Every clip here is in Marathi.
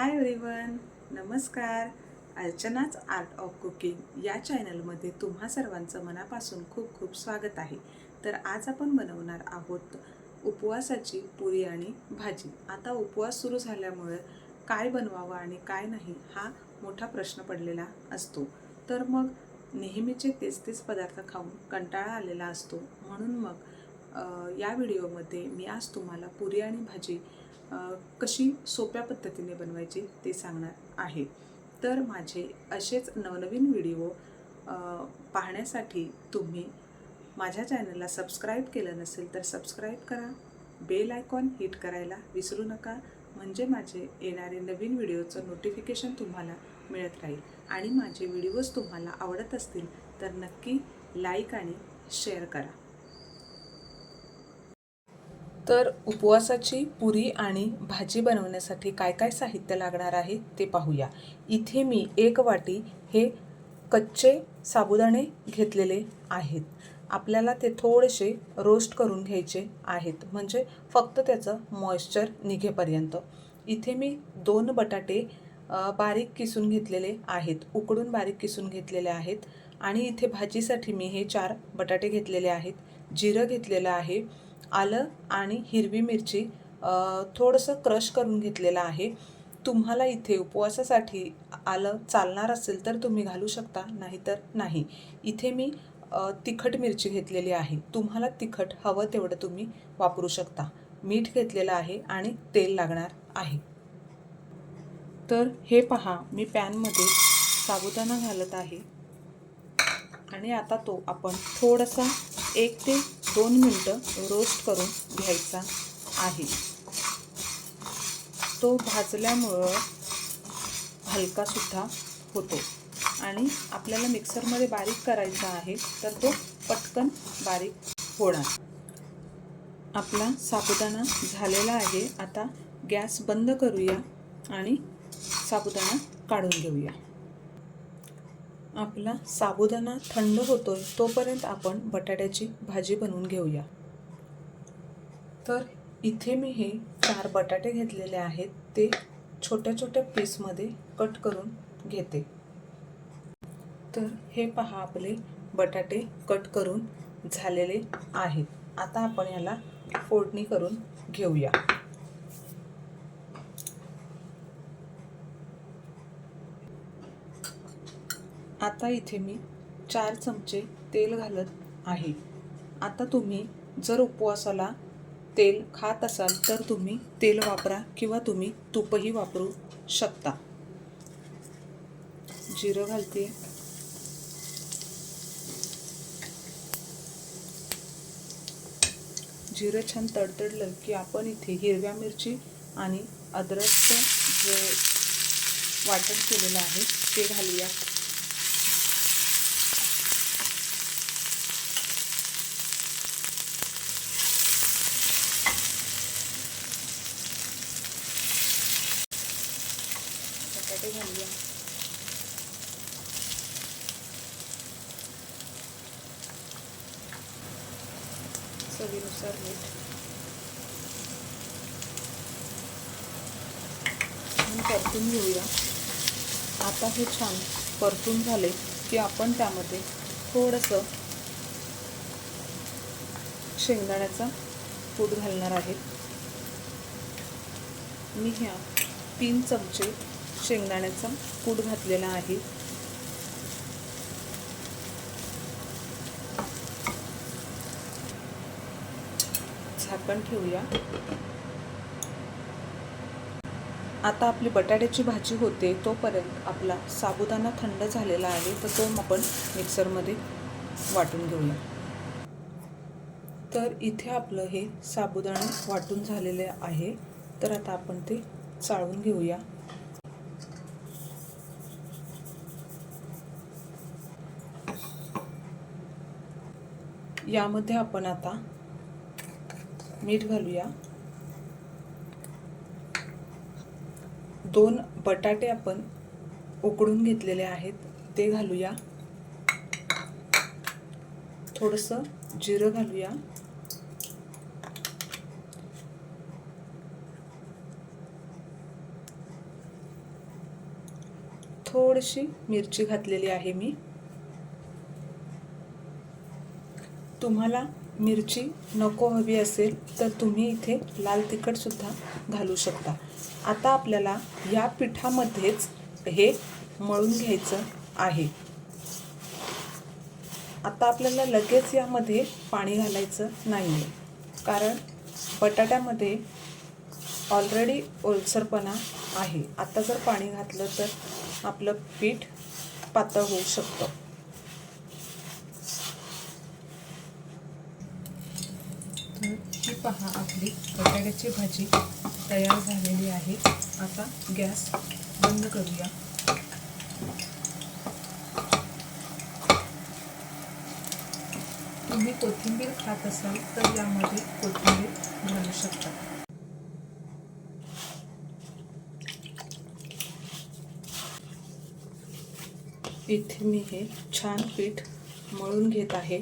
हाय एव्हरीवन नमस्कार. अर्चनाच आर्ट ऑफ कुकिंग या चॅनलमध्ये तुम्हा सर्वांचं मनापासून खूप खूप स्वागत आहे. तर आज आपण बनवणार आहोत उपवासाची पुरी आणि भाजी. आता उपवास सुरू झाल्यामुळे काय बनवावं आणि काय नाही हा मोठा प्रश्न पडलेला असतो. तर मग नेहमीचे तेच तेच पदार्थ खाऊन कंटाळा आलेला असतो. म्हणून मग या व्हिडिओमध्ये मी आज तुम्हाला पुरी आणि भाजी कशी सोप्या पद्धतीने बनवायची ते सांगणार आहे. तर माझे असेच नवनवीन व्हिडिओ पाहण्यासाठी तुम्ही माझ्या चॅनलला सबस्क्राईब केलं नसेल तर सबस्क्राईब करा. बेल आयकॉन हिट करायला विसरू नका. म्हणजे माझे येणारे नवीन व्हिडिओचं नोटिफिकेशन तुम्हाला मिळत राहील. आणि माझे व्हिडिओज तुम्हाला आवडत असतील तर नक्की लाईक आणि शेअर करा. तर उपवासाची पुरी आणि भाजी बनवण्यासाठी काय काय साहित्य लागणार आहे ते पाहूया. इथे मी एक वाटी हे कच्चे साबुदाणे घेतलेले आहेत. आपल्याला ते थोडेसे रोस्ट करून घ्यायचे आहेत. म्हणजे फक्त त्याचं मॉइश्चर निघेपर्यंत. इथे मी दोन बटाटे बारीक किसून घेतलेले आहेत. उकडून बारीक किसून घेतलेले आहेत. आणि इथे भाजीसाठी मी हे चार बटाटे घेतलेले आहेत. जिरं घेतलेलं आहे. आलं आणि हिरवी मिरची थोडंसं क्रश करून घेतलेलं आहे. तुम्हाला इथे उपवासासाठी आलं चालणार असेल तर तुम्ही घालू शकता नाहीतर नाही. इथे मी तिखट मिरची घेतलेली आहे. तुम्हाला तिखट हवं तेवढं तुम्ही वापरू शकता. मीठ घेतलेलं आहे आणि तेल लागणार आहे. तर हे पहा मी पॅनमध्ये साबुदाणा घालत आहे. आणि आता तो आपण थोडासा एक ते दोन मिनटं रोस्ट करून घ्यायचा आहे. तो भाजल्यामुळं हलकासुद्धा होतो. आणि आपल्याला मिक्सरमध्ये बारीक करायचा आहे तर तो पटकन बारीक होणार. आपला साबुदाणा झालेला आहे. आता गॅस बंद करूया आणि साबुदाणा काढून घेऊया. आपला साबुदाणा थंड होतोय तोपर्यंत आपण बटाट्याची भाजी बनवून घेऊया. तर इथे मी हे चार बटाटे घेतलेले आहेत ते छोट्या छोट्या पीसमध्ये कट करून घेते. तर हे पहा आपले बटाटे कट करून झालेले आहेत. आता आपण याला फोडणी करून घेऊया. आता इथे मी चार चमचे तेल घालत आहे. आता तुम्ही जर उपवासाला तेल खात असाल तर तुम्ही तेल वापरा किंवा तुम्ही तूपही वापरू शकता. जिरं घालते. जिरं छान तडतडलं की आपण इथे हिरव्या मिरची आणि अद्रकचं जे वाटण केलेलं आहे ते घालूया. बटाटे घालूया. चवीनुसार मीठ. परतून घेऊया. आता हे छान परतून झाले की आपण त्यामध्ये थोडंसं शेंगदाण्याचा कूट घालणार आहे. मी ह्या तीन चमचे शेंगदाण्याचा कूट घातलेला आहे. झाकण ठेवूया. आता आपली बटाट्याची भाजी होते तोपर्यंत आपला साबुदाणा थंड झालेला आहे तर तो आपण मिक्सरमध्ये वाटून घेऊया. तर इथे आपलं हे साबुदाणे वाटून झालेले आहे तर आता आपण ते चाळून घेऊया. यामध्ये आपण आता मीठ घालूया. दोन बटाटे आपण उकडून घेतलेले आहेत ते घालूया. थोडंसं जिरं घालूया. थोडीशी मिरची घातलेली आहे मी. तुम्हाला मिरची नको हवी असेल तर तुम्ही इथे लाल तिखटसुद्धा घालू शकता. आता आपल्याला या पिठामध्येच हे मळून घ्यायचं आहे. आता आपल्याला लगेच यामध्ये पाणी घालायचं नाही आहे कारण बटाट्यामध्ये ऑलरेडी ओलसरपणा आहे. आता जर पाणी घातलं तर आपलं पीठ पातळ होऊ शकतं तर ही पहा आपली बटाट्याची भाजी तयार झालेली आहे. आता गॅस बंद करूया. तुम्ही कोथिंबीर खात असाल तर यामध्ये कोथिंबीर घालू शकता. इथे मी हे छान पीठ मळून घेत आहे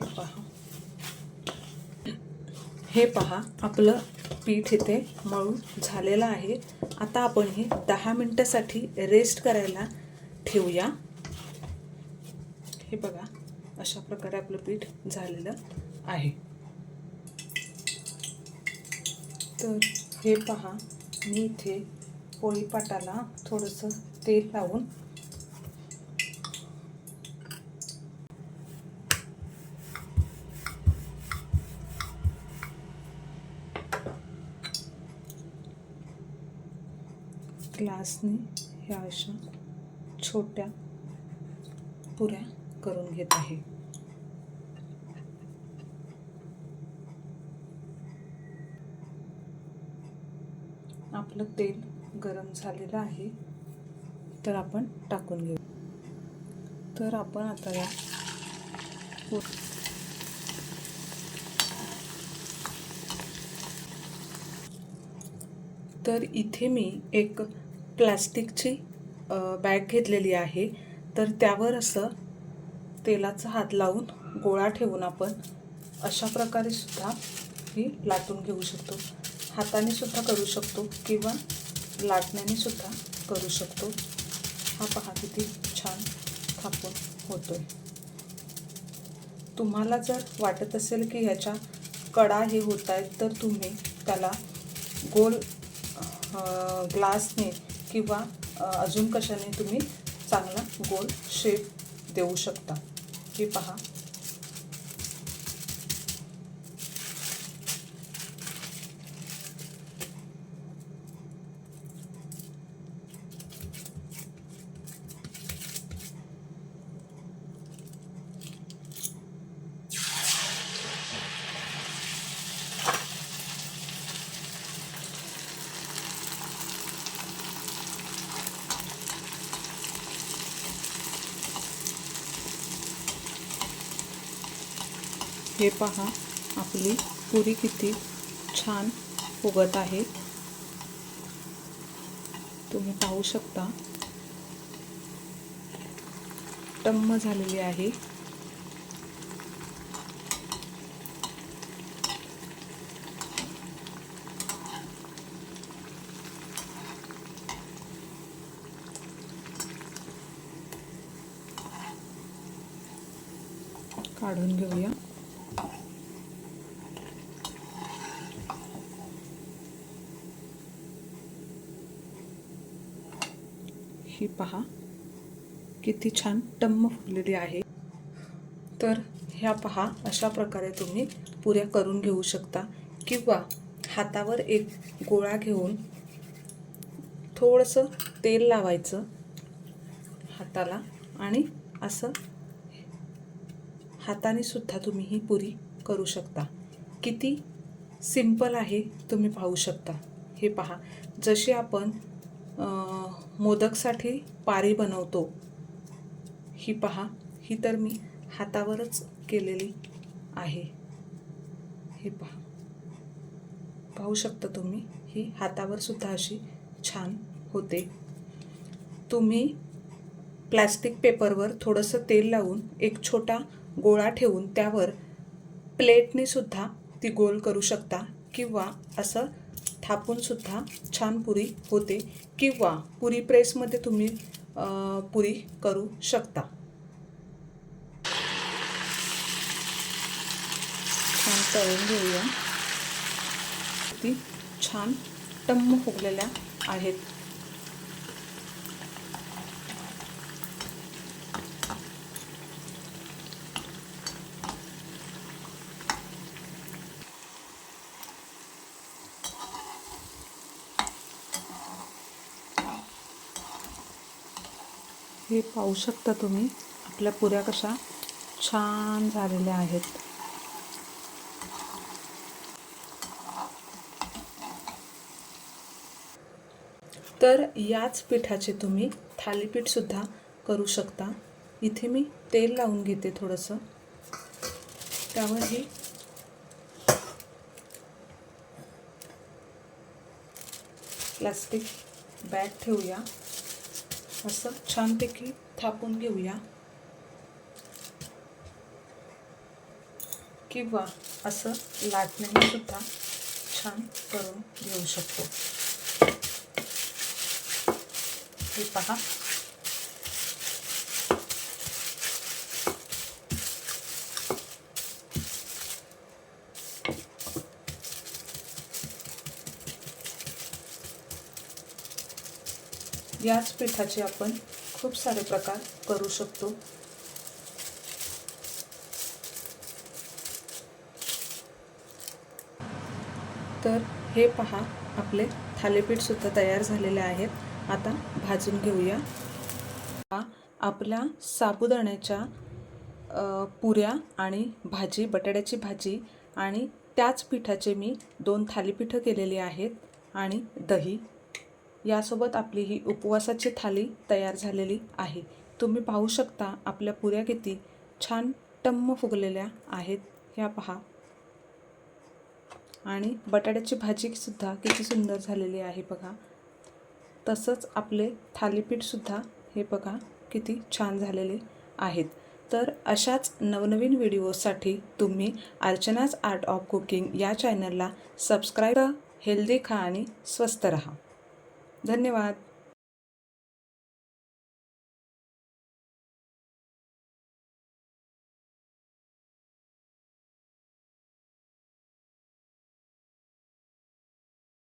हे पहा हे पहा आपलं पीठ इथे मळून झालेलं आहे. आता आपण हे दहा मिनटासाठी रेस्ट करायला ठेवूया. हे बघा अशा प्रकारे आपलं पीठ झालेलं आहे. तर हे पहा मी इथे पोळीपाटाला थोडंसं तेल लावून क्लासने ह्या अशा छोट्या पुऱ्या करून घेत आहे. आपलं तेल गरम झालेलं आहे तर आपण टाकून घेऊ. तर आपण आता या तर इथे मी एक प्लॅस्टिकची बॅग घेतलेली आहे. तर त्यावर असं तेलाचा हात लावून गोळा ठेवून आपण अशा प्रकारे सुद्धा ही लाटून घेऊ शकतो. हाताने सुद्धा करू शकतो किंवा लाटण्याने सुद्धा करू शकतो. हा पहा किती छान थापून होतोय. तुम्हाला जर वाटत असेल की ह्याच्या कडा हे होत आहेत तर तुम्ही त्याला गोल ग्लासने किंवा अजून कशाने तुम्ही चांगला गोल शेप देऊ शकता? हे पहा. हे पहा आपली पुरी किती छान फुगत आहे. तुम्ही पाहू शकता. टम्म झालेली आहे. काढून घेऊया ही पहा. किती छान टम्म फुललेली आहे. तर ह्या पहा अशा प्रकारे तुम्ही पुऱ्या करून घेऊ शकता. किंवा हातावर एक गोळा घेऊन थोडंसं तेल लावायचं हाताला आणि असं हाताने सुद्धा तुम्ही ही पुरी करू शकता. किती सिंपल आहे तुम्ही पाहू शकता. हे पहा जशी आपण मोदकसाठी पारी बनवतो. ही पहा ही तर मी हातावरच केलेली आहे. हे पहा. पाहू शकता तुम्ही ही हातावर सुद्धा अशी छान होते. तुम्ही प्लॅस्टिक पेपरवर थोडंसं तेल लावून एक छोटा गोळा ठेवून त्यावर प्लेटने सुद्धा ती गोल करू शकता किंवा असं थापूनसुद्धा छान पुरी होते किंवा पुरी प्रेसमध्ये तुम्ही पुरी करू शकता. छान तळून घेऊया. ती छान टम्म फुगलेल्या आहेत. हे पाहू शकता तुम्ही आपल्या पुऱ्या कशा छान झालेल्या आहेत. तर याच पिठाचे तुम्ही थालीपीठसुद्धा करू शकता. इथे मी तेल लावून घेते थोडंसं. त्यावर ही प्लास्टिक बॅग ठेवूया. असं छानपैकी थापून घेऊया. किंवा असं लाटण्याने सुद्धा छान करून घेऊ शकतो. हे पहा. याच पिठाचे आपण खूप सारे प्रकार करू शकतो. तर हे पहा आपले थालीपीठसुद्धा तयार झालेले आहेत. आता भाजून घेऊया. आपल्या साबुदाण्याच्या पुऱ्या आणि भाजी बटाट्याची भाजी आणि त्याच पिठाचे मी दोन थालीपीठं केलेली आहेत आणि दही. यासोबत आपली ही उपवासाची थाली तयार झालेली आहे. तुम्ही पाहू शकता आपल्या पुऱ्या किती छान टम्म फुगलेल्या आहेत. ह्या पहा. आणि बटाट्याची भाजीसुद्धा किती सुंदर झालेली आहे बघा. तसंच आपले थालीपीठसुद्धा हे बघा किती छान झालेले आहेत. तर अशाच नवनवीन व्हिडिओसाठी तुम्ही अर्चनाज आर्ट ऑफ कुकिंग या चॅनलला सबस्क्राईब हेल्दी खा आणि स्वस्त रहा. धन्यवाद.